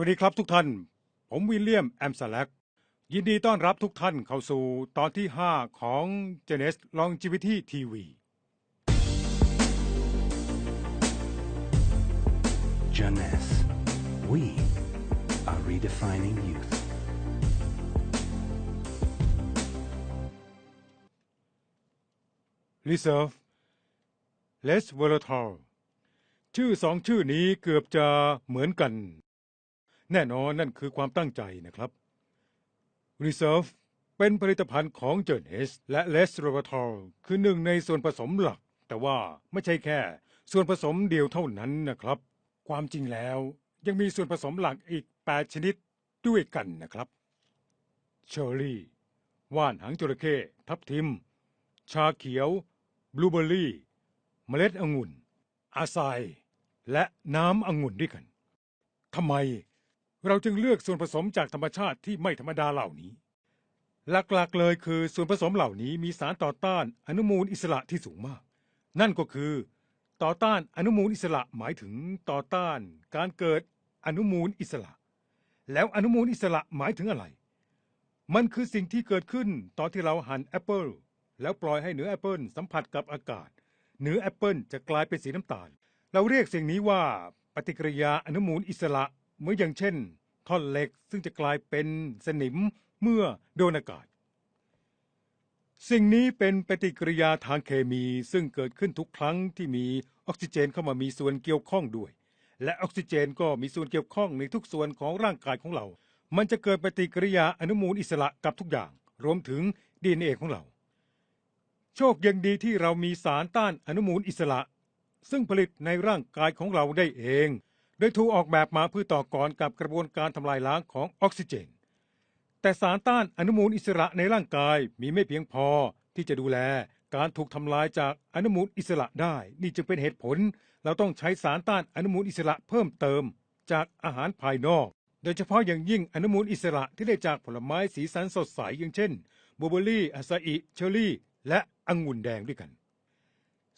วัสดีครับทุกท่าน ผมวิลเลียม แอมสแลกยินดีต้อนรับทุกท่านเข้าสู่ตอนที่ 5 ของ Genes Longevity TV Jeunesse. We are redefining youth. Reserve Less Volatile ชื่อสองชื่อนี้เกือบจะเหมือนกัน แน่นอนนั่นคือความตั้งใจนะครับ Reserve เป็นผลิตภัณฑ์ของ j e r n e s และ Less Volatile คือหนึ่งในส่วนผสมหลัก แต่ว่าไม่ใช่แค่ ส่วนผสมเดียวเท่านั้นนะครับ ความจริงแล้วยังมีส่วนผสมหลักอีก 8 ชนิดด้วยกันนะครับเชอร์รี่ว่านหางจระเข้ทับทิม ชาเขียว บลูเบอร์รี่ เมล็ดองุ่น อาไซาย และน้ำองุ่นด้วยกันทำไม เราจึงเลือกส่วนผสมจากธรรมชาติที่ไม่ธรรมดาเหล่านี้ หลักๆเลยคือส่วนผสมเหล่านี้มีสารต่อต้านอนุมูลอิสระที่สูงมาก นั่นก็คือ ต่อต้านอนุมูลอิสระหมายถึงต่อต้านการเกิดอนุมูลอิสระ แล้วอนุมูลอิสระหมายถึงอะไร มันคือสิ่งที่เกิดขึ้นตอนที่เราหั่นแอปเปิลแล้วปล่อยให้เนื้อแอปเปิลสัมผัสกับอากาศ เนื้อแอปเปิลจะกลายเป็นสีน้ำตาล เราเรียกสิ่งนี้ว่าปฏิกิริยาอนุมูลอิสระ เหมือนอย่างเช่นท่อนเหล็กซึ่งจะกลายเป็นสนิมเมื่อโดนอากาศ สิ่งนี้เป็นปฏิกิริยาทางเคมีซึ่งเกิดขึ้นทุกครั้งที่มีออกซิเจนเข้ามามีส่วนเกี่ยวข้องด้วย และออกซิเจนก็มีส่วนเกี่ยวข้องในทุกส่วนของร่างกายของเรา มันจะเกิดปฏิกิริยาอนุมูลอิสระกับทุกอย่าง รวมถึงดีเอของเรา โชคยังดีที่เรามีสารต้านอนุมูลอิสระ ซึ่งผลิตในร่างกายของเราได้เอง โดยถูกออกแบบมาเพื่อต่อกรกับกระบวนการทำลายล้างของออกซิเจน แต่สารต้านอนุมูลอิสระในร่างกายมีไม่เพียงพอที่จะดูแลการถูกทำลายจากอนุมูลอิสระได้ นี่จึงเป็นเหตุผล เราต้องใช้สารต้านอนุมูลอิสระเพิ่มเติมจากอาหารภายนอก โดยเฉพาะอย่างยิ่งอนุมูลอิสระที่ได้จากผลไม้สีสันสดใสอย่างเช่นบลูเบอร์รี่อาซาอิเชอร์รี่ และองุ่นแดงด้วยกัน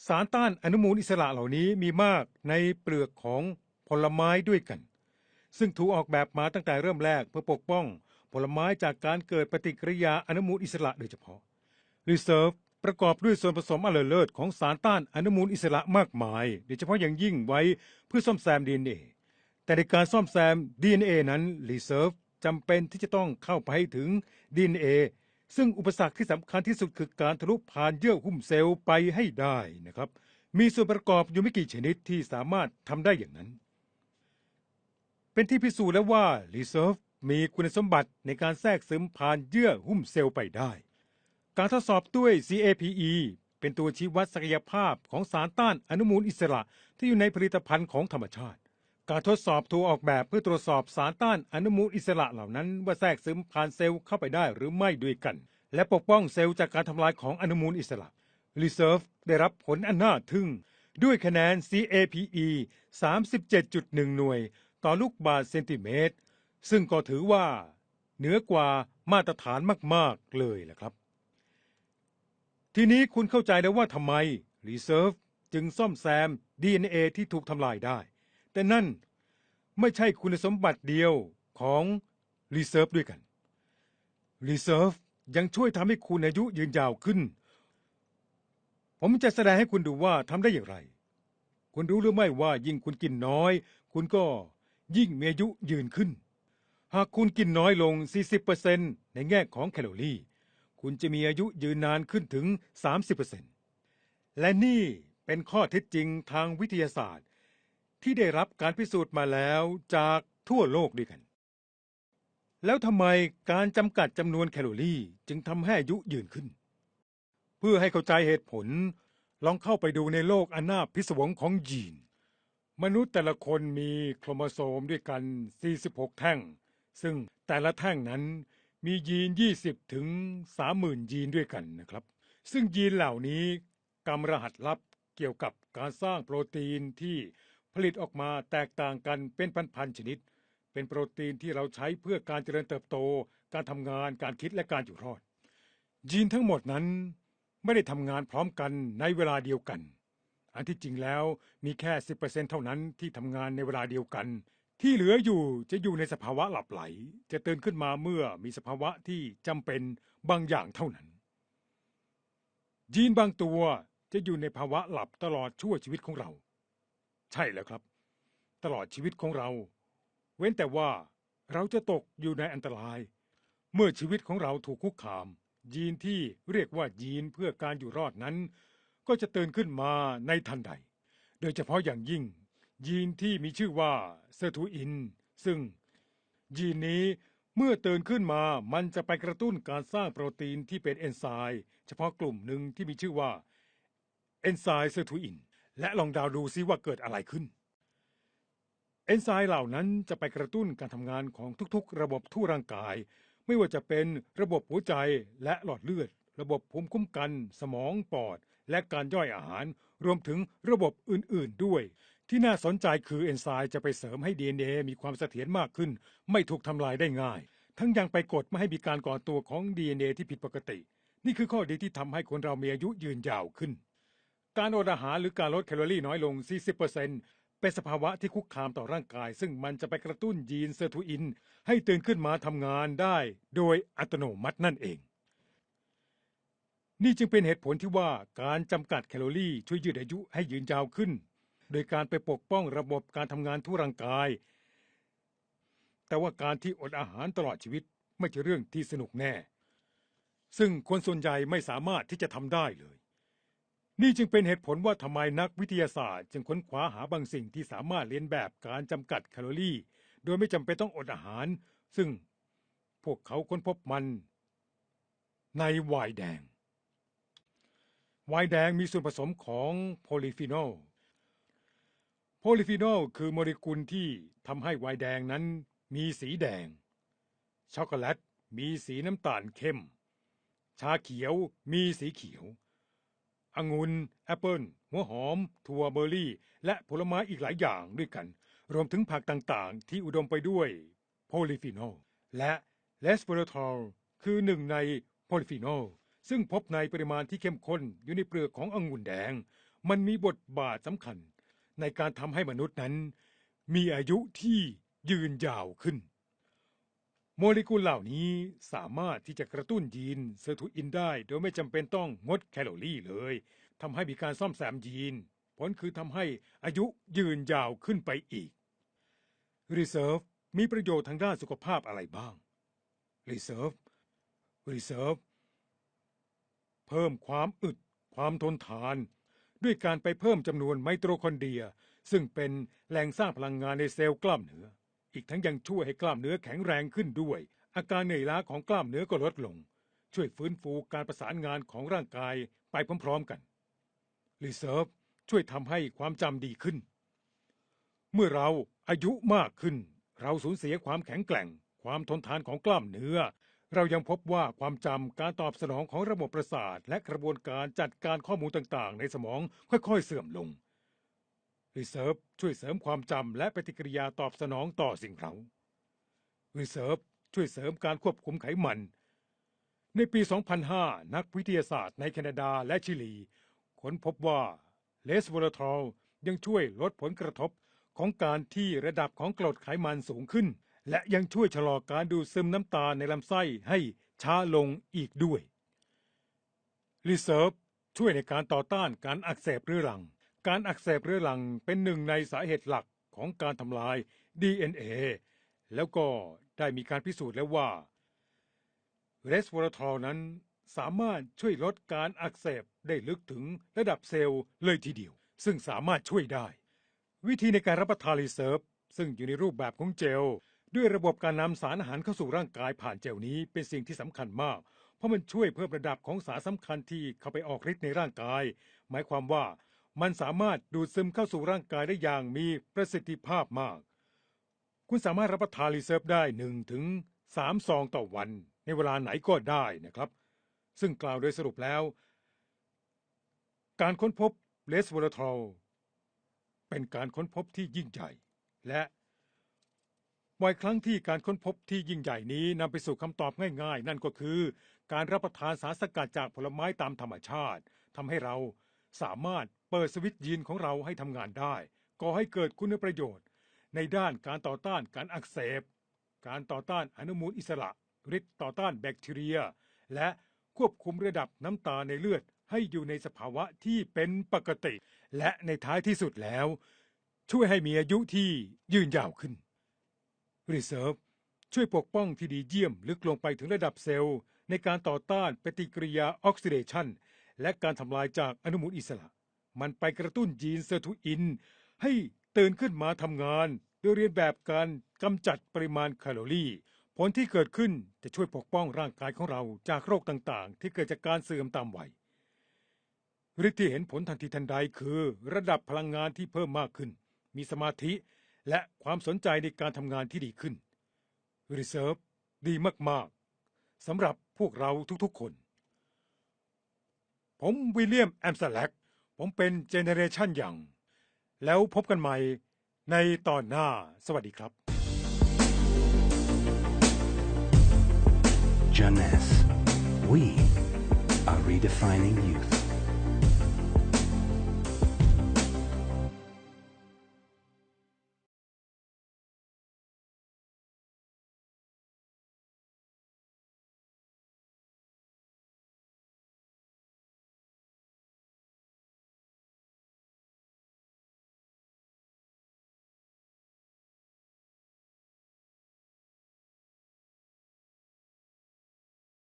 สารต้านอนุมูลอิสระเหล่านี้มีมากในเปลือกของ ผลไม้ด้วยกัน ซึ่งถูกออกแบบมาตั้งแต่เริ่มแรกเพื่อปกป้อง ผลไม้จากการเกิดปฏิกิริยาอนุมูลอิสระโดยเฉพาะ Reserve ประกอบด้วยส่วนผสมอเลอเลิศของสารต้านอนุมูลอิสระมากมาย โดยเฉพาะอย่างยิ่งไว้เพื่อซ่อมแซม DNA แต่ในการซ่อมแซม DNA นั้น Reserve จำเป็นที่จะต้องเข้าไปให้ถึง DNA ซึ่งอุปสรรคที่สำคัญที่สุดคือการทะลุผ่านเยื่อหุ้มเซลล์ไปให้ได้นะครับ มีส่วนประกอบอยู่ไม่กี่ชนิดที่สามารถทำได้อย่างนั้น เป็นที่พิสูจน์แล้วว่า Reserve มีคุณสมบัติในการแทรกซึมผ่านเยื่อหุ้มเซลล์ไปได้ การทดสอบด้วย CAPE เป็นตัวชี้วัดศักยภาพของสารต้านอนุมูลอิสระที่อยู่ในผลิตภัณฑ์ของธรรมชาติ การทดสอบถูกออกแบบเพื่อตรวจสอบสารต้านอนุมูลอิสระเหล่านั้นว่าแทรกซึมผ่านเซลล์เข้าไปได้หรือไม่ด้วยกัน และปกป้องเซลล์จากการทำลายของอนุมูลอิสระ Reserve ได้รับผลอันน่าทึ่ง ด้วยคะแนน CAPE 37.1 หน่วย ต่อลูกบาศก์เซนติเมตร ซึ่งก็ถือว่า เหนือกว่ามาตรฐานมาก ๆ เลยแหละครับ ทีนี้คุณเข้าใจแล้วว่าทำไม Reserve จึงซ่อมแซม DNA ที่ถูกทำลายได้ แต่นั่นไม่ใช่คุณสมบัติเดียวของ Reserve ด้วยกัน Reserve ยังช่วยทำให้คุณอายุยืนยาวขึ้น ผมจะแสดงให้คุณดูว่าทำได้อย่างไร คุณรู้หรือไม่ว่ายิ่งคุณกินน้อย คุณก็ ยิ่งมีอายุยืนขึ้น หากคุณกินน้อยลง 40%ในแง่ของแคลอรี่ คุณจะมีอายุยืนนานขึ้นถึง 30%และนี่เป็นข้อเท็จจริงทางวิทยาศาสตร์ ที่ได้รับการพิสูจน์มาแล้วจากทั่วโลกด้วยกัน แล้วทำไมการจำกัดจำนวนแคลอรี่จึงทำให้อายุยืนขึ้น เพื่อให้เข้าใจเหตุผลลองเข้าไปดูในโลกอันน่าพิศวงของยีน มนุษย์แต่ละคนมีโครโมโซมด้วยกัน 46 แท่ง ซึ่งแต่ละแท่งนั้นมียีน 20 ถึง 30,000 ยีนด้วยกันนะครับ ซึ่งยีนเหล่านี้กำรหัสลับเกี่ยวกับการสร้างโปรตีนที่ผลิตออกมาแตกต่างกันเป็นพันๆชนิด เป็นโปรตีนที่เราใช้เพื่อการเจริญเติบโต การทำงาน การคิดและการอยู่รอด ยีนทั้งหมดนั้นไม่ได้ทำงานพร้อมกันในเวลาเดียวกัน อันที่จริงแล้วมีแค่ 10%เท่านั้นที่ทำงานในเวลาเดียวกัน ที่เหลืออยู่จะอยู่ในสภาวะหลับไหล จะตื่นขึ้นมาเมื่อมีสภาวะที่จำเป็นบางอย่างเท่านั้น ยีนบางตัวจะอยู่ในภาวะหลับตลอดชั่วชีวิตของเรา ใช่แล้วครับ ตลอดชีวิตของเรา เว้นแต่ว่าเราจะตกอยู่ในอันตราย เมื่อชีวิตของเราถูกคุกคาม ยีนที่เรียกว่ายีนเพื่อการอยู่รอดนั้น ก็จะตื่นขึ้นมาในทันใด โดยเฉพาะอย่างยิ่ง ยีนที่มีชื่อว่าเซอร์ทูอิน ซึ่ง ยีนนี้เมื่อตื่นขึ้นมามันจะไปกระตุ้นการสร้างโปรตีนที่เป็นเอนไซม์เฉพาะกลุ่มหนึ่งที่มีชื่อว่าเอนไซม์เซอร์ทูอิน และลองดาวดูซิว่าเกิดอะไรขึ้น เอนไซม์เหล่านั้นจะไปกระตุ้นการทำงานของทุกๆ ระบบทั่วร่างกาย ไม่ว่าจะเป็นระบบหัวใจและหลอดเลือด ระบบภูมิคุ้มกัน สมองปอด และการย่อยอาหาร รวมถึงระบบอื่น ๆ ด้วย ที่น่าสนใจคือเอนไซม์จะไปเสริมให้ DNA มีความเสถียรมากขึ้น ไม่ถูกทำลายได้ง่าย ทั้งยังไปกดไม่ให้มีการก่อตัวของ DNA ที่ผิดปกติ นี่คือข้อดีที่ทำให้คนเรามีอายุยืนยาวขึ้น การอดอาหารหรือการลดแคลอรี่น้อยลง 40%เป็นสภาวะที่คุกคามต่อร่างกาย ซึ่งมันจะไปกระตุ้นยีนเซอร์ทูอิน ให้ตื่นขึ้นมาทำงานได้ โดยอัตโนมัตินั่นเอง นี่จึงเป็นเหตุผลที่ว่าการจำกัดแคลอรี่ช่วยยืดอายุให้ยืนยาวขึ้น โดยการไปปกป้องระบบการทำงานทั่วร่างกาย แต่ว่าการที่อดอาหารตลอดชีวิตไม่ใช่เรื่องที่สนุกแน่ ซึ่งคนส่วนใหญ่ไม่สามารถที่จะทำได้เลย นี่จึงเป็นเหตุผลว่าทำไมนักวิทยาศาสตร์ จึงค้นคว้าหาบางสิ่งที่สามารถเลียนแบบการจำกัดแคลอรี่ โดยไม่จำเป็นต้องอดอาหาร ซึ่งพวกเขาค้นพบมัน ในไวน์แดง ไวน์แดงมีส่วนผสมของโพลีฟีนอล โพลีฟีนอลคือโมเลกุลที่ทำให้ไวน์แดงนั้นมีสีแดง ช็อกโกแลตมีสีน้ำตาลเข้ม ชาเขียวมีสีเขียว องุ่นแอปเปิลหัวหอม ถั่วเบอร์รี่ และผลไม้อีกหลายอย่างด้วยกัน รวมถึงผักต่างๆ ที่อุดมไปด้วยโพลีฟีนอล และเลสเปอร์ทอลคือหนึ่งในโพลีฟีนอล ซึ่งพบในปริมาณที่เข้มข้นอยู่ในเปลือกขององุ่นแดง มันมีบทบาทสำคัญ ในการทำให้มนุษย์นั้น มีอายุที่ยืนยาวขึ้น โมเลกุลเหล่านี้สามารถที่จะกระตุ้นยีนเซอร์ทูอินได้ โดยไม่จำเป็นต้องงดแคลอรี่เลยทำให้มีการซ่อมแซมยีน ผลคือทำให้อายุยืนยาวขึ้นไปอีก Reserve มีประโยชน์ทางด้านสุขภาพอะไรบ้าง Reserve Reserve เพิ่มความอึด ความทนทาน ด้วยการไปเพิ่มจำนวนไมโตคอนเดรีย ซึ่งเป็นแหล่งสร้างพลังงานในเซลล์กล้ามเนื้อ อีกทั้งยังช่วยให้กล้ามเนื้อแข็งแรงขึ้นด้วย อาการเหนื่อยล้าของกล้ามเนื้อก็ลดลง ช่วยฟื้นฟูการประสานงานของร่างกายไปพร้อมๆกัน Reserve ช่วยทำให้ความจำดีขึ้น เมื่อเราอายุมากขึ้น เราสูญเสียความแข็งแกร่ง ความทนทานของกล้ามเนื้อ เรายังพบว่าความจำการตอบสนองของระบบประสาท และกระบวนการจัดการข้อมูลต่างๆ ในสมองค่อยๆ เสื่อมลง Reserve ช่วยเสริมความจำและปฏิกิริยาตอบสนองต่อสิ่งเร้า Reserve ช่วยเสริมการควบคุมไขมัน ในปี 2005 นักวิทยาศาสตร์ในแคนาดาและชิลี ค้นพบว่าเลสโวลทอลยังช่วยลดผลกระทบของการที่ระดับของกรดไขมันสูงขึ้น และยังช่วยชะลอการดูดซึมน้ำตาลในลำไส้ให้ช้าลงอีกด้วย Reserve ช่วยในการต่อต้านการอักเสบเรื้อรัง การอักเสบเรื้อรังเป็นหนึ่งในสาเหตุหลักของการทำลาย DNA แล้วก็ได้มีการพิสูจน์แล้วว่าเรสวอรทอลนั้นสามารถช่วยลดการอักเสบได้ลึกถึงระดับเซลล์เลยทีเดียว ซึ่งสามารถช่วยได้ วิธีในการรับประทานรีเซิร์ฟซึ่งอยู่ในรูปแบบของเจล ด้วยระบบการนำสารอาหารเข้าสู่ร่างกายผ่านเจลนี้เป็นสิ่งที่สำคัญมาก เพราะมันช่วยเพิ่มระดับของสารสำคัญที่เข้าไปออกฤทธิ์ในร่างกาย หมายความว่ามันสามารถดูดซึมเข้าสู่ร่างกายได้อย่างมีประสิทธิภาพมาก คุณสามารถรับประทานรีเซิร์ฟได้1ถึง3ซองต่อวัน ในเวลาไหนก็ได้นะครับ ซึ่งกล่าวโดยสรุปแล้ว การค้นพบเลสโวลาทอลเป็นการค้นพบที่ยิ่งใหญ่ และ บ่อยครั้งที่การค้นพบที่ยิ่งใหญ่นี้นำไปสู่คำตอบง่ายๆ นั่นก็คือ การรับประทานสารสกัดจากผลไม้ตามธรรมชาติทำให้เราสามารถเปิดสวิตช์ยีนของเราให้ทำงานได้ก่อให้เกิดคุณประโยชน์ ในด้านการต่อต้านการอักเสบ การต่อต้านอนุมูลอิสระฤทธิ์ต่อต้านแบคทีเรีย และควบคุมระดับน้ำตาในเลือดให้อยู่ในสภาวะที่เป็นปกติ และในท้ายที่สุดแล้ว ช่วยให้มีอายุที่ยืนยาวขึ้น Reserve ช่วยปกป้องที่ดีเยี่ยมลึกลงไปถึงระดับเซลล์ ในการต่อต้านปฏิกิริยาออกซิเดชันและการทำลายจากอนุมูลอิสระ มันไปกระตุ้นยีนเซอร์ทูอิน ให้ตื่นขึ้นมาทำงาน โดยเรียนแบบการกำจัดปริมาณแคลอรี่ผลที่เกิดขึ้นจะช่วยปกป้องร่างกายของเราจากโรคต่างๆ ที่เกิดจากการเสื่อมตามวัยฤทธิ์ที่เห็นผลทันทีทันใดคือ ระดับพลังงานที่เพิ่มมากขึ้น มีสมาธิ และความสนใจในการทำงานที่ดีขึ้น Reserve ดีมาก ๆสำหรับพวกเราทุกๆคน ผมวิลเลียมแอมสแลกผมเป็นเจเนเรชันยังแล้วพบกันใหม่ในตอนหน้าสวัสดีครับ Jeunesse. We are redefining youth.